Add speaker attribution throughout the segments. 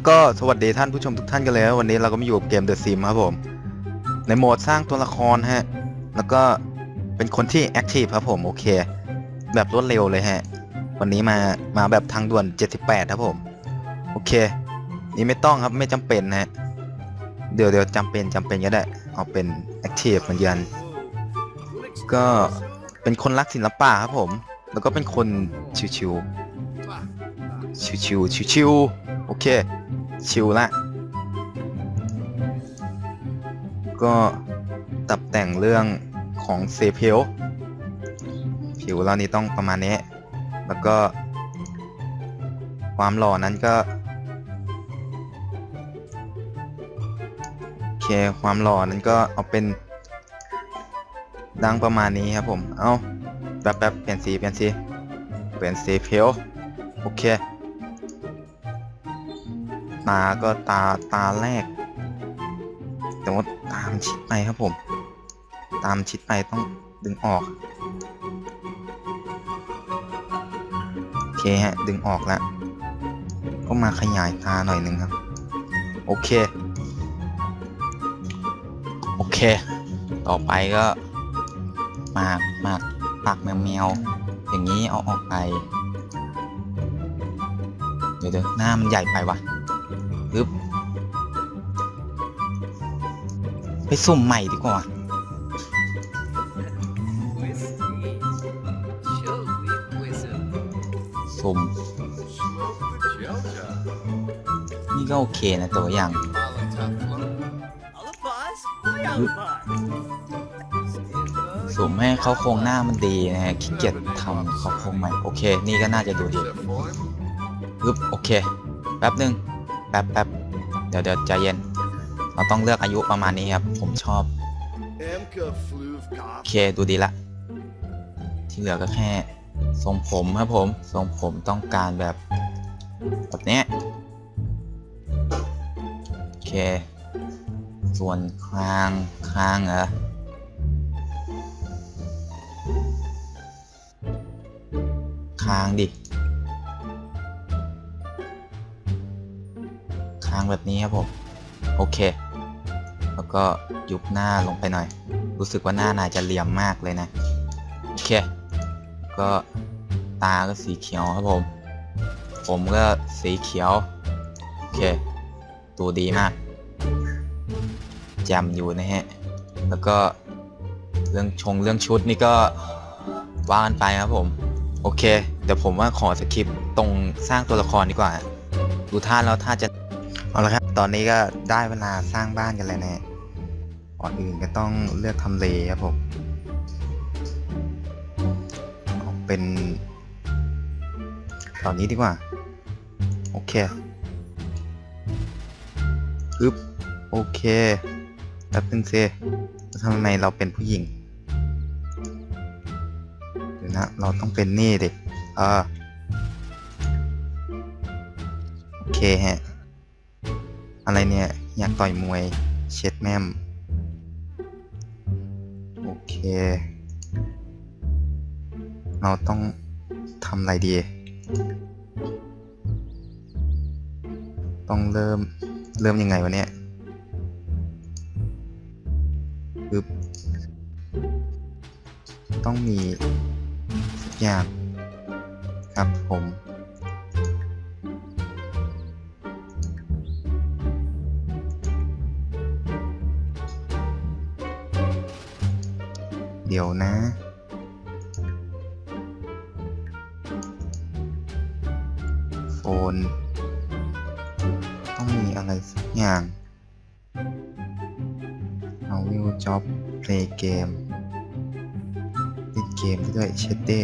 Speaker 1: แล้วก็สวัสดีท่านผู้ชมทุกท่านกันเลยวันนี้เราก็มาอยู่กับเกม The Sim ครับผม ในโหมดสร้างตัวละครฮะ แล้วก็เป็นคนที่แอคทีฟครับผม โอเค แบบรวดเร็วเลยฮะ วันนี้มามาแบบทางด่วน 78 ครับผม โอเค นี่ไม่ต้องครับไม่จำเป็นฮะ เดี๋ยวเดี๋ยวจำเป็นจำเป็นก็ได้ เอาเป็นแอคทีฟเหมือนกัน ก็เป็นคนรักศิลปะครับผม แล้วก็เป็นคนชิวๆชิวชิวชิวชิวๆ โอเค ชิวละ ก็ตับแต่งเรื่องของเซเพลผิวเรานี่ต้องประมาณนี้ แล้วก็ ความหล่อนั้นก็โอเคความหล่อนั้นก็เอาเป็นดังประมาณนี้ครับผม เอาแบบแบบเปลี่ยนสีเปลี่ยนสีเปลี่ยนสีเพลโอเค ตาก็ตาตาแรก แต่ว่าตามชิดไปครับผม ตามชิดไปต้องดึงออก โอเคฮะ ดึงออกแล้ว ก็มาขยายตาหน่อยหนึ่งครับ โอเค โอเค ต่อไปก็หมากหมากปากแมวแมวๆอย่างนี้เอาออกไป เดี๋ยวเดี๋ยวหน้ามันใหญ่ไปว่ะ ไปสุ่มใหม่ดีกว่า สุ่ม นี่ก็โอเคนะตัวอย่าง สุ่มให้เขาโครงหน้ามันดีนะฮะขี้เกียจทำเขาโครงใหม่ โอเค นี่ก็น่าจะดูดีปึ๊บโอเค แป๊บหนึ่งแป๊บแป๊บเดี๋ยวเดี๋ยวใจเย็น เราต้องเลือกอายุประมาณนี้ครับ ผมชอบ โอเคดูดีละ ที่เหลือก็แค่ทรงผมครับผม ทรงผมต้องการแบบ แบบนี้โอเค ส่วนคางคางเหรอคางดิคางแบบนี้ครับผม โอเค แล้วก็ยุบหน้าลงไปหน่อย รู้สึกว่าหน้านายจะเหลี่ยมมากเลยนะ โอเค ก็ตาก็สีเขียวครับผม ผมก็สีเขียว โอเค ตัวดีมากแจมอยู่นะฮะ แล้วก็เรื่องชงเรื่องชุดนี่ก็ว่ากันไปครับผม โอเคเดี๋ยวผมว่าขอสคริปต์ตรงสร้างตัวละครดีกว่า ดูท่าแล้วท่าจะ เอาละครับ ตอนนี้ก็ได้เวลาสร้างบ้านกันแล้วนะ ก่อนอื่นก็ต้องเลือกทำเลครับผมเอาเป็นตอนนี้ดีกว่า โอเคอึ๊บโอเคแป๊บนึงสิแล้วทำไมเราเป็นผู้หญิงเดี๋ยวนะ เราต้องเป็นนี่ดิเออโอเคฮะ อะไรเนี่ย อยากต่อยมวย เช็ดแม่ม เค เราต้องทำอะไรดี ต้องเริ่ม เริ่มยังไงวะเนี่ยปึ๊บต้องมีสักอย่างครับผม เดี๋ยวนะ โฟน ต้องมีอะไรสักอย่าง เอาวิวจ็อบเพลย์เกมเล่นเกมได้วยเชดเด้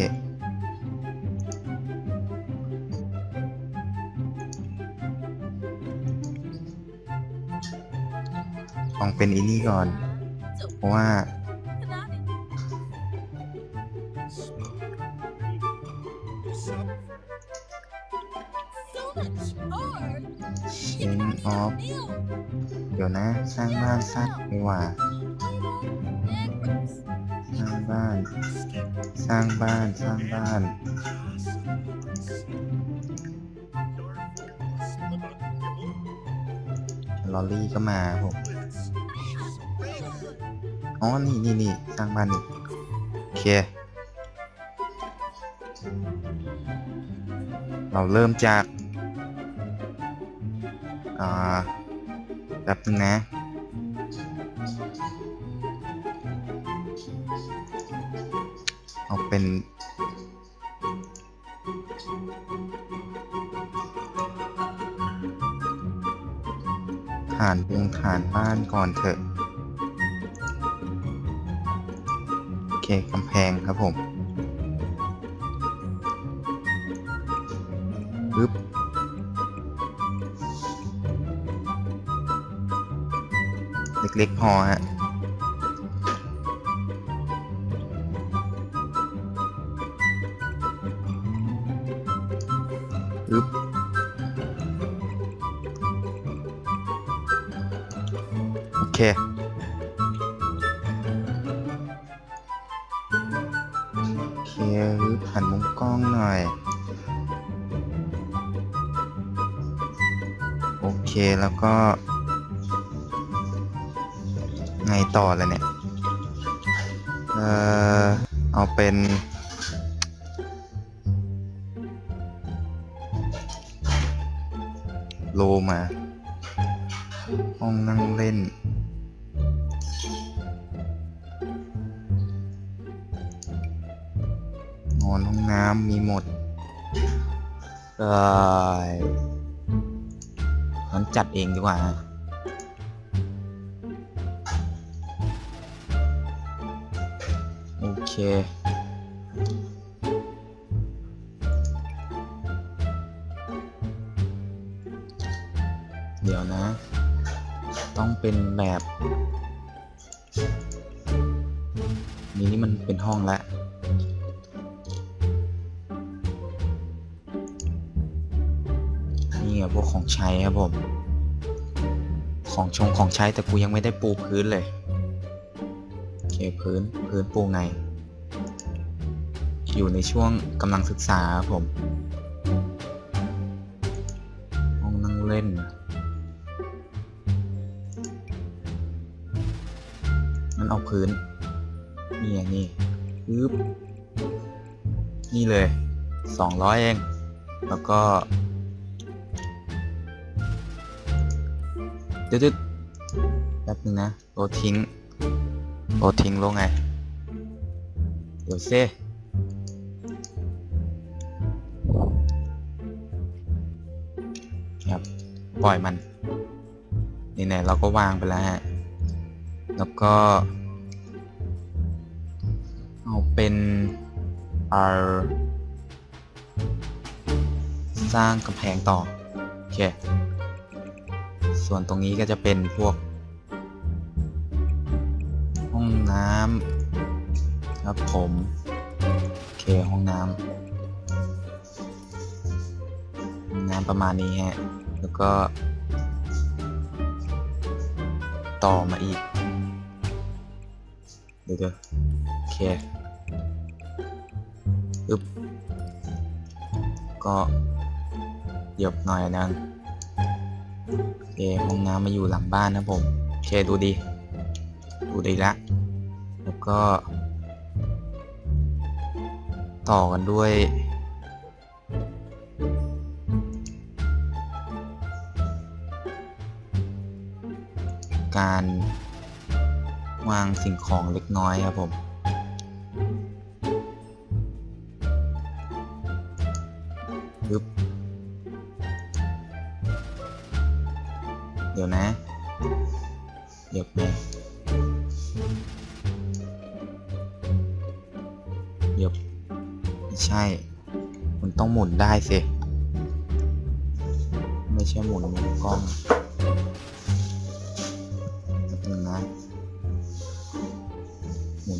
Speaker 1: ลองเป็นอีนี่ก่อน เพราะว่าางบ้านสักดีกว่า สร้างบ้าน สร้างบ้าน สร้างบ้าน ลอรี่ก็มาผมอ๋อ นี่นี่นี่สร้างบ้านนี่โอเค เราเริ่มจาก อ่าแป๊บนึงนะ เอาเป็น ฐานวงฐานบ้านก่อนเถอะ โอเคกำแพงครับผมปึ๊บเล็กๆพอฮะ เค โอเคปึ๊บหันมุมกล้องหน่อย โอเคแล้วก็ ไงต่อแล้วเนี่ย เอ่อ เอาเป็นโลมา ห้องนั่งเล่น นอนห้องน้ำมีหมดเอ้ยงั้นจัดเองดีกว่าฮะโอเคเดี๋ยวนะ ต้องเป็นแบบ นี้นี่มันเป็นห้องแล้ว วกของใช้ครับผม ของชงของใช้แต่กูยังไม่ได้ปูพื้นเลยโอเคพื้นพื้นปูไง อยู่ในช่วงกำลังศึกษาครับผมห้องนั่งเล่นมันเอาพื้น นี่ไงนี่ปึ๊บนี่เลยสองร้อยเอง แล้วก็ เดี๋ยวๆแป๊บนึงนะโรทิ้งโรทิ้งลงไง เดี๋ยวเซ่ครับปล่อยมันไหนเราก็วางไปแล้วฮะ แล้วก็ เอาเป็น R สร้างกำแพงต่อ โอเค ส่วนตรงนี้ก็จะเป็นพวก ห้องน้ำครับผม โอเค ห้องน้ำห้องน้ำประมาณนี้ฮะ แล้วก็ ต่อมาอีก เดี๋ยวโอเคปึ๊บก็เหยียบหน่อยนึงโอ เคห้องน้ำมาอยู่หลังบ้านนะผมโอเคดูดี ดูดีละแล้วก็ ต่อกันด้วย การวางสิ่งของเล็กน้อยครับผมปึ๊บ เดี๋ยวนะ เดี๋ยวไปเดี๋ยวไม่ใช่ มันต้องหมุนได้สิ ไม่ใช่หมุนหมุนกล้องแป๊บนึงนะหมุน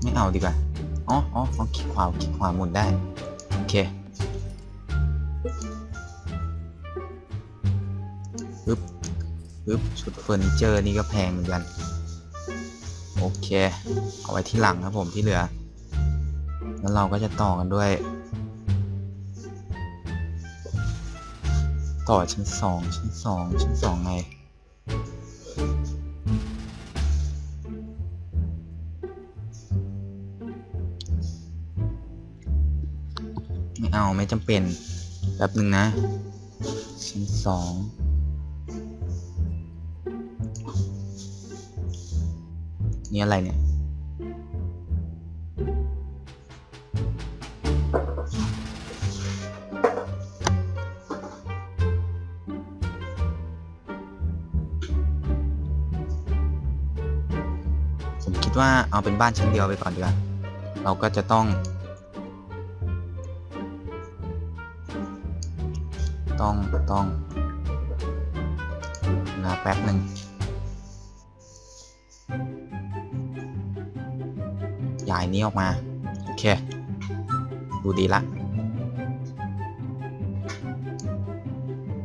Speaker 1: ไม่เอาดีกว่า อ๋ออ๋ออ๋อคลิกขวาคลิกขวาหมุนได้ อร์นิเจอร์นี่ก็แพงเหมือนกัน โอเค เอาไว้ที่หลังครับผมที่เหลือ แล้วเราก็จะต่อกันด้วย ต่อชั้นสองชั้นสองชั้นสองไงไม่เอาไม่จำเป็นแป๊บหนึ่งนะ ชั้นสอง นี่อะไรเนี่ย ผมคิดว่าเอาเป็นบ้านชั้นเดียวไปก่อนดีกว่า เราก็จะต้อง ต้องต้องนะแป๊บหนึ่ง ย้ายนี้ออกมา โอเค ดูดีละ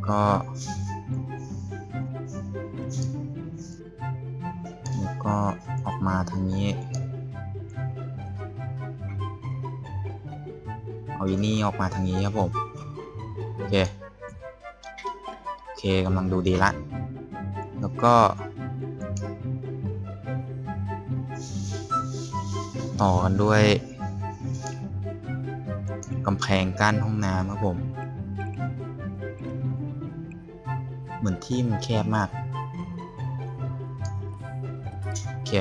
Speaker 1: ก็แล้วก็ออกมาทางนี้ เอาอีนี่ออกมาทางนี้ครับผม โอเค โอเคกำลังดูดีละ แล้วก็ ต่อกันด้วยกำแพงกั้นห้องน้ำครับผม เหมือนที่มันแคบมาก โอเค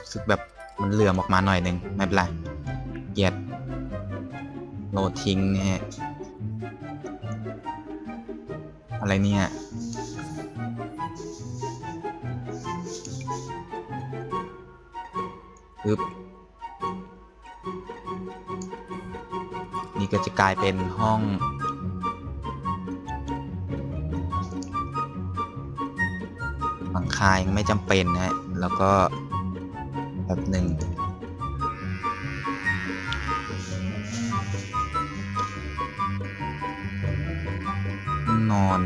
Speaker 1: รู้สึกแบบมันเหลื่อมออกมาหน่อยหนึ่งไม่เป็นไรเกลียดโหลดทิ้งเนี่ยอะไรเนี่ย ปึ๊บนี่ก็จะกลายเป็นห้องหลังคายังไม่จำเป็นนะฮะ แล้วก็แบบหนึ่งห้อน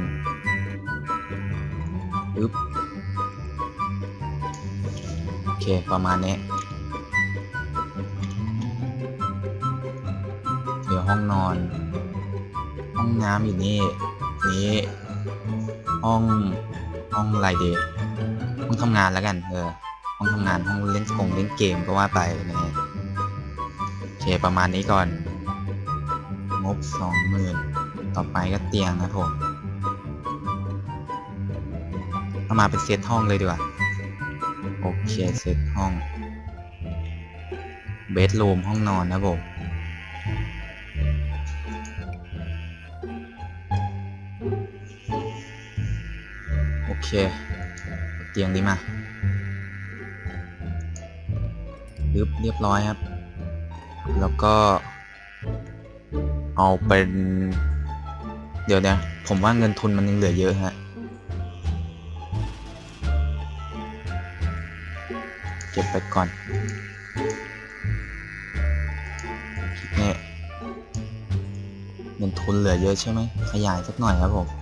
Speaker 1: อึ๊บโอเค ประมาณนี้ ห้องนอน ห้องน้ำอยู่นี่นี้ ห้องห้องอะไรดีห้องทำงานแล้วกัน เออ ห้องทำงานห้องเล่นกงเล่นเกมก็ว่าไปนะฮะโอเคประมาณนี้ก่อน งบสองหมื่นต่อไปก็เตียงนะผมเอามาเป็นเซตห้องเลยดีกว่า โอเคเซตห้อง เบดรูมห้องนอนนะผม เคเตียงนี้มาปึ๊บเรียบร้อยครับ แล้วก็ เอาเป็น เดี๋ยวนะผมว่าเงินทุนมันยังเหลือเยอะฮะเก็บไปก่อนเนี่ยเงินทุนเหลือเยอะใช่ไหมขยายสักหน่อยครับผม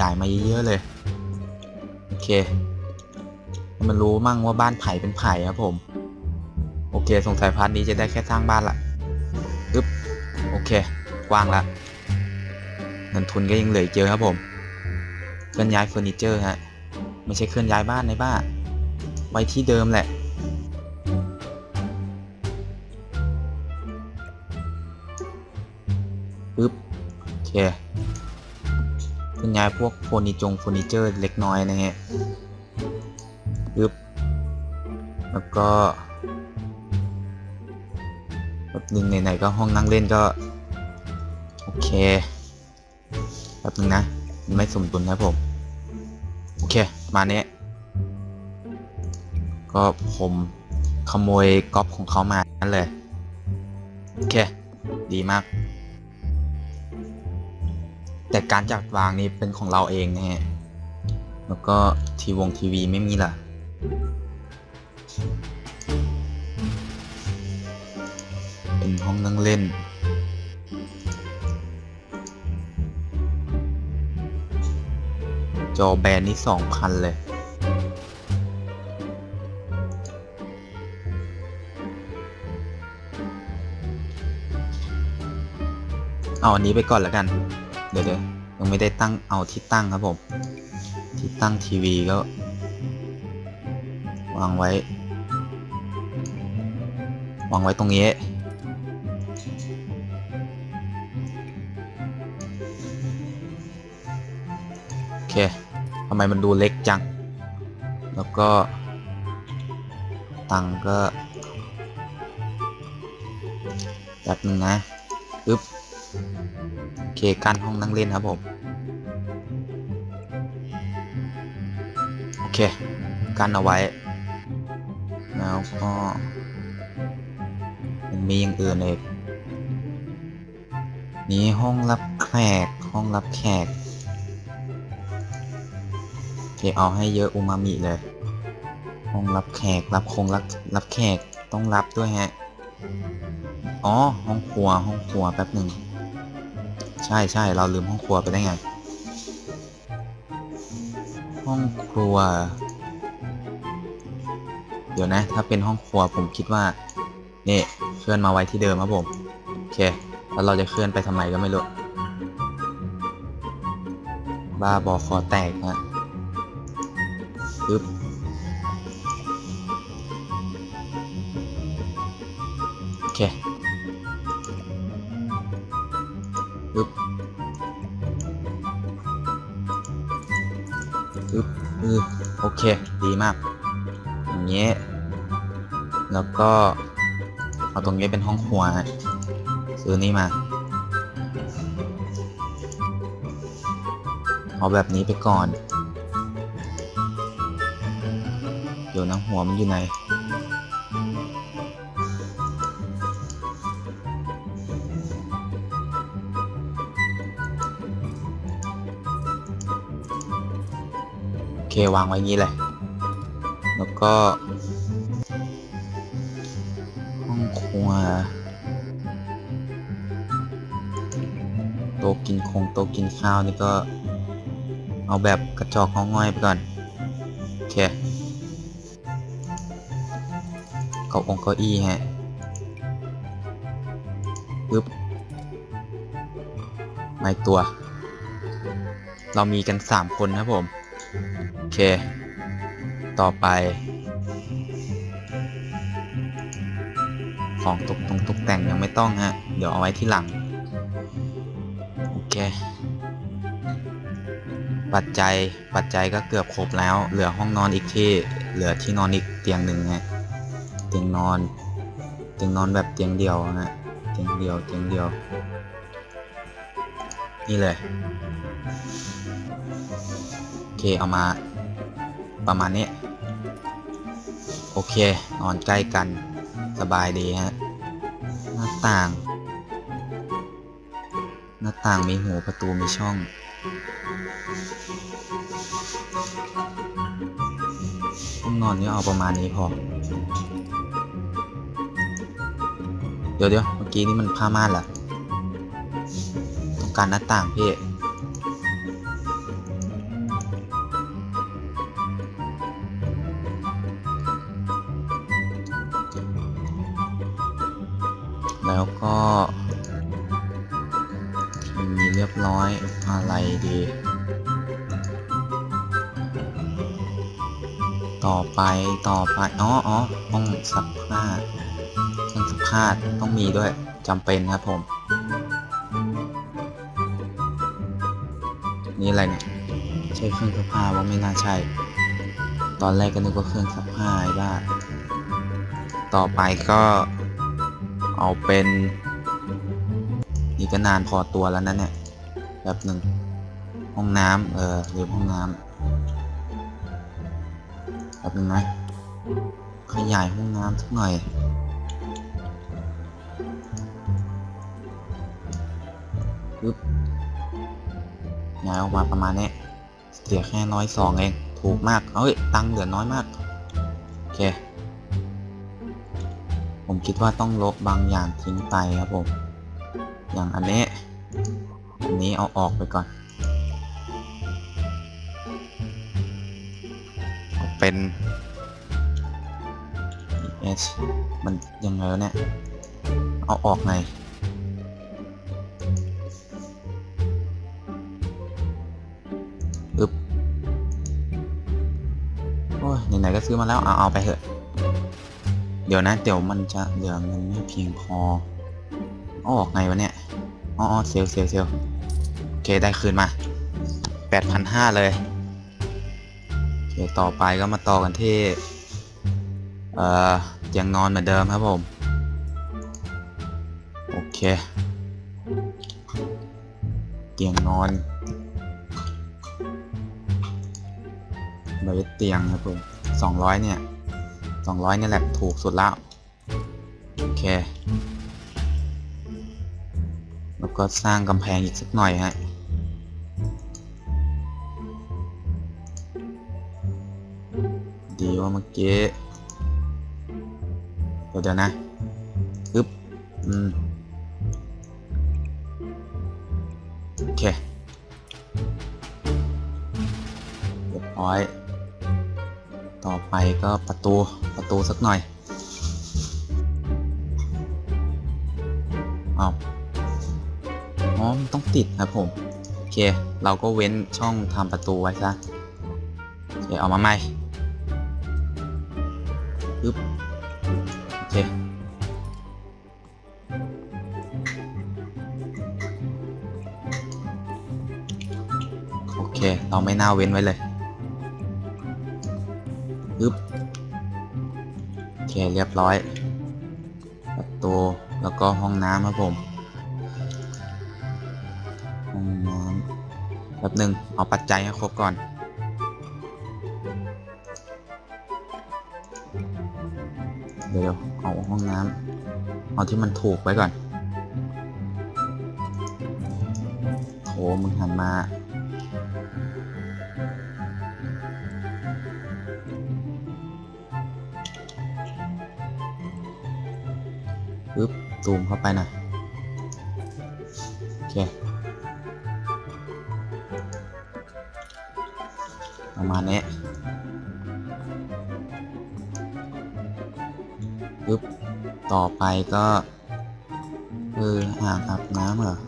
Speaker 1: ยายมาเยอะๆเลย โอเค มันรู้มั่งว่าบ้านไผ่เป็นไผ่ครับผม โอเค สงสัยพาร์ทนี้จะได้แค่สร้างบ้านละปึ๊บ โอเค กว้างละเงินทุนก็ยังเหลือเยอะครับผม เคลื่อนย้ายเฟอร์นิเจอร์ฮะ ไม่ใช่เคลื่อนย้ายบ้านในบ้าน ไว้ที่เดิมแหละ ปึ๊บ โอเค เคลื่อนย้ายพวกเฟอร์นิจงเฟอร์นิเจอร์เล็กน้อยนะฮะปึ๊บแล้วก็แบบหนึ่งไหนๆก็ห้องนั่งเล่นก็ โอเคแป๊บนึงนะมันไม่สมดุลนะผม โอเค มาเนี้ยก็ผมขโมยก๊อปของเขามานั่นเลย โอเค ดีมาก แต่การจัดวางนี่เป็นของเราเองแน่แล้วก็ทีวงทีวีไม่มีล่ะ เป็นห้องนั่งเล่น จอแบนนี่สองพันเลยเอาอันนี้ไปก่อนแล้วกัน เดี๋ยวเดี๋ยวยังไม่ได้ตั้งเอาที่ตั้งครับผม ที่ตั้งทีวีก็ วางไว้ วางไว้ตรงนี้ โอเคทำไมมันดูเล็กจัง แล้วก็ ตังก็แป๊บนึงนะ อึ๊บ เคกั้นห้องนั่งเล่นครับผม โอเค กั้นเอาไว้ แล้วก็มันมีอย่างอื่นอีกนี่ห้องรับแขก ห้องรับแขก โอเค เอาให้เยอะอูมามิเลย ห้องรับแขก รับคงรับรับแขก ต้องรับด้วยฮะ อ๋อ ห้องครัว ห้องครัวแป๊บหนึ่ง ใช่ใช่เราลืมห้องครัวไปได้ไง ห้องครัว เดี๋ยวนะ ถ้าเป็นห้องครัวผมคิดว่า นี่เคลื่อนมาไว้ที่เดิมครับผม โอเค แล้วเราจะเคลื่อนไปทำไมก็ไม่รู้ บ้าบอคอแตกฮะ ปึ๊บปึ๊บอือโอเค ดีมาก อย่างเงี้ยแล้วก็เอาตรงนี้เป็นห้องครัวฮะซื้อนี่มา เอาแบบนี้ไปก่อน เดี๋ยวนะหัวมันอยู่ไหน วางไว้งี้เลย แล้วก็ ห้องครัวโต๊ะกินคงโต๊ะกินข้าวนี่ก็ เอาแบบกระจอกห้องง่อยไปก่อน โอเคเก้าองเก้าอี้ฮะปึ๊บไม่ตัว เรามีกันสามคนครับผม เค ต่อไป ของตกตรงตกแต่งยังไม่ต้องฮะ เดี๋ยวเอาไว้ที่หลัง โอเค ปัจจัย ปัจจัยก็เกือบครบแล้ว เหลือห้องนอนอีกที่ เหลือที่นอนอีกเตียงหนึ่งฮะ เตียงนอน เตียงนอนแบบเตียงเดียวฮะ เตียงเดียว เตียงเดียว นี่เลย โอเค เอามา ประมาณนี้ โอเค นอนใกล้กันสบายดีฮะ หน้าต่าง หน้าต่างมีหูประตูมีช่อง ห้องนอนนี่เอาประมาณนี้พอ เดี๋ยวเดี๋ยวเมื่อกี้นี่มันผ้าม่านเหรอต้องการหน้าต่างพี่ ต่อไปต่อไปอ๋ออ๋อห้องซักผ้าเครื่องซักผ้าต้องมีด้วยจำเป็นครับผม นี่อะไรเนี่ยใช่เครื่องซักผ้าว่าไม่น่าใช่ ตอนแรกก็นึกว่าเครื่องซักผ้าไอ้บ้าต่อไปก็เอาเป็น นี่ก็นานพอตัวแล้วนะเนี่ยแบบหนึ่งห้องน้ำเออลืมห้องน้ำ แบบนึงนะ ขยายห้องน้ำสักหน่อย ปึ๊บย้ายออกมาประมาณนี้ เสียแค่น้อยสองเอง ถูกมากเอ้ย ตังค์เหลือน้อยมาก โอเค ผมคิดว่าต้องลบบางอย่างทิ้งไปครับผม อย่างอันนี้ อันนี้เอาออกไปก่อน เป็น h มันยังไงวะเนี่ย เอาออกไง อึบโอ้ยไหนๆก็ซื้อมาแล้ว เอาเอาไปเถอะ เดี๋ยวนะ เดี๋ยวมันจะเหลือเงินไม่เพียงพอเออกไงวะเนี่ย อ๋อเซลเซลเซลโอเค ได้คืนมา 8,500 เลย โอเคต่อไปก็มาต่อกันที่เอ่อเตียงนอนเหมือนเดิมครับผม โอเคเตียงนอนใบเตียงครับผมสองร้อยเนี่ยสองร้อยเนี่ยแหละถูกสุดแล้ว โอเค แล้วก็สร้างกำแพงอีกสักหน่อยฮะ ว่าเมื่อกี้เดี๋ยวนะอึ๊บอืมโอเคเรียบร้อย ต่อไปก็ประตูประตูสักหน่อยเอาอ๋อมันต้องติดครับผม โอเค เราก็เว้นช่องทำประตูไว้ซะโอเคเอามาใหม่ เราไม่น่าเว้นไว้เลยปึ๊บโอเคเรียบร้อย ประตูแล้วก็ห้องน้ำครับผม ห้องน้ำแป๊บหนึ่งเอาปัจจัยให้ครบก่อน เดี๋ยวเอาห้องน้ำเอาที่มันถูกไว้ก่อนโหมึงหันมา ปึ๊บซูมเข้าไปหน่อยโอเคประมาณนี้ปึ๊บต่อไปก็เอออ่างอาบน้ำเหรอ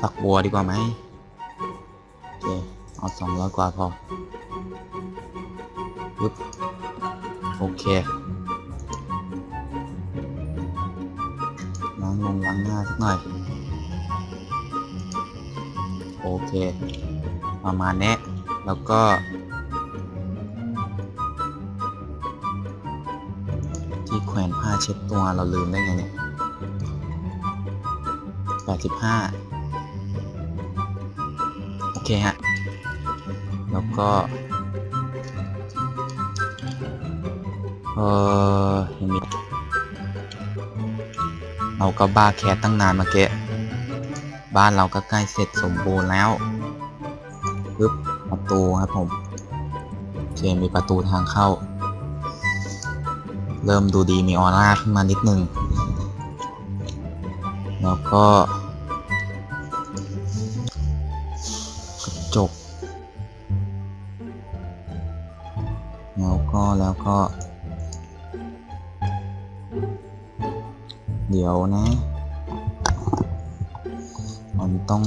Speaker 1: ฝักบัวดีกว่าไหมโอเคเอาสองร้อยกว่าพอปึ๊บโอเค งหน้าสักหน่อย โอเค ประมาณนี้แล้วก็ ที่แขวนผ้าเช็ดตัวเราลืมได้ไงเนี่ยแปดสิบห้าโอเคฮะ แล้วก็ เออยังมี เราก็บ้าแคสตั้งนานมาเกะบ้านเราก็ใกล้เสร็จสมบูรณ์แล้วปึ๊บประตูครับผมโอเคมีประตูทางเข้า เริ่มดูดีมีออร่าขึ้นมานิดนึง แล้วก็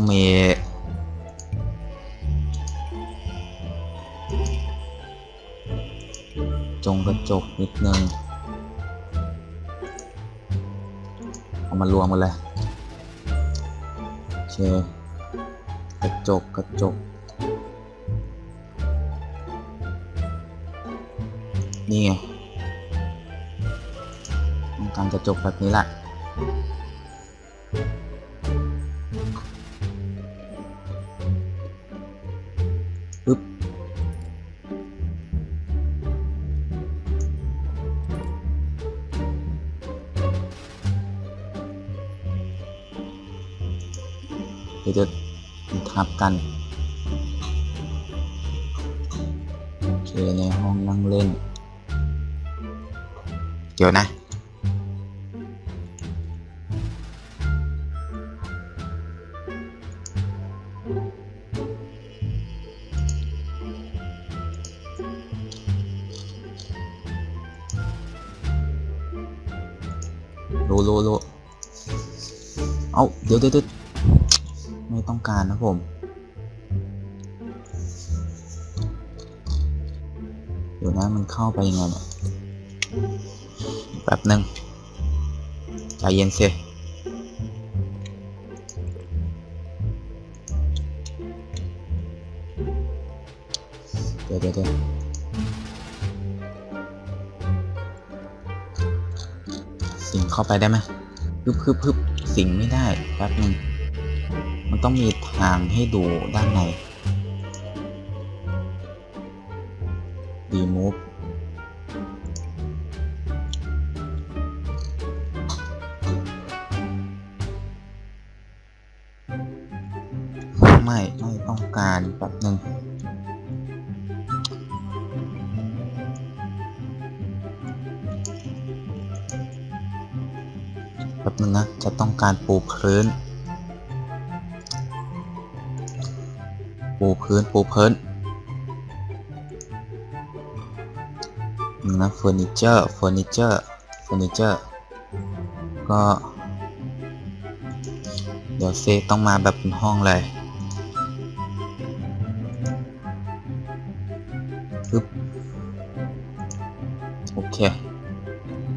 Speaker 1: มีจงกระจกนิดนึง เอามารวมกันเลยโอเค กระจกกระจก นี่ไงต้องการกระจกแบบนี้แหละ ทับกันโอเคในห้องนั่งเล่น เดี๋ยวนะ รู้รู้รู้เอาเดี๋ยวเดี๋ยว ไม่ต้องการนะผมดูนะมันเข้าไปยังไงเนี่ยแป๊บหนึ่งใจเย็นสิเดี๋ยวเดี๋ยวเดี๋ยวสิงเข้าไปได้ไหมพึบพึบพึบสิงไม่ได้แป๊บหนึ่ง มันต้องมีทางให้ดูด้านใน remove ไม่ไม่ต้องการแบบหนึ่งแบบนึงนะจะต้องการปูพื้น ปูพื้นปูพื้นนะเฟอร์นิเจอร์เฟอร์นิเจอร์เฟอร์นิเจอร์ก็ เดี๋ยวเซต้องมาแบบเป็นห้องเลยปึ๊บโอเค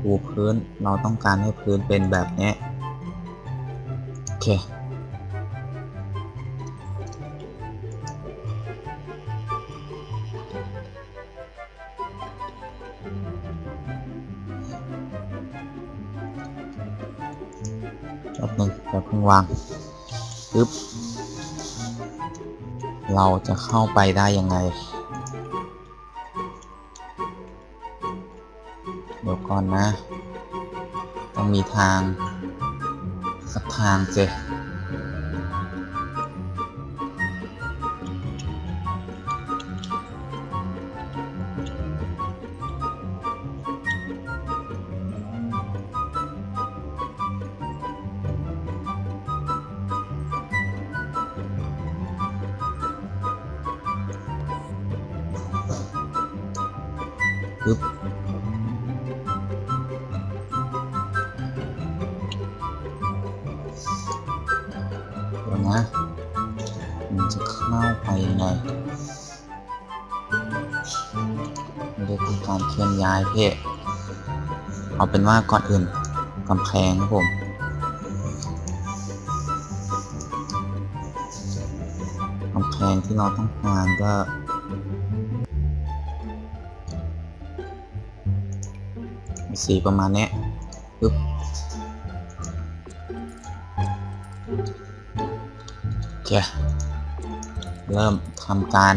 Speaker 1: ปูพื้นเราต้องการให้พื้นเป็นแบบนี้โอเค จับหนึงแป๊บนึงวางปึ๊บเราจะเข้าไปได้ยังไง เดี๋ยวก่อนนะ ต้องมีทาง สักทางเจ ย้ายเพ่เอาเป็นว่าก่อนอื่นกำแพงครับผมกำแพงที่เราต้องการก็สีประมาณนี้ปึ๊บโอเคเริ่มทำการ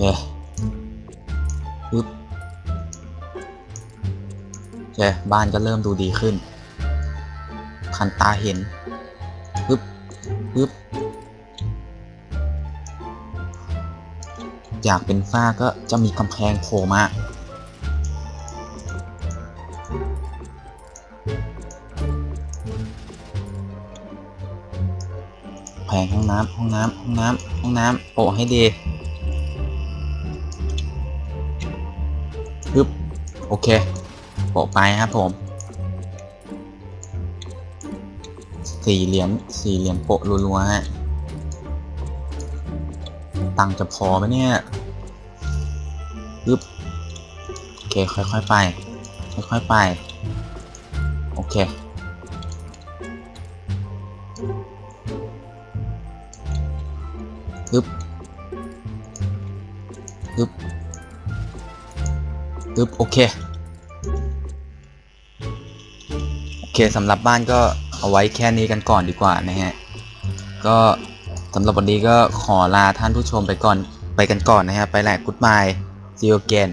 Speaker 1: เคปึ๊บโอเคบ้านก็เริ่มดูดีขึ้น คันตาเห็นปึ๊บปึ๊บอยากเป็นฝ้าก็จะมีกำแพงโผล่มาแผงห้องน้ำห้องน้ำห้องน้ำห้องน้ำโปะให้ดี ปึ๊บโอเคโปะไปครับผม สี่เหรียญสี่เหรียญโปะรัวๆฮะตังค์จะพอไหมเนี่ยปึ๊บโอเคค่อยๆไป ค่อยๆไป โอเค ปึ๊บ ปึ๊บโอเค โอเคสำหรับบ้านก็เอาไว้แค่นี้กันก่อนดีกว่านะฮะ ก็สำหรับวันนี้ก็ขอลาท่านผู้ชมไปก่อนไปกันก่อนนะฮะ ไปแหละกุ๊ดบายซีโอเกน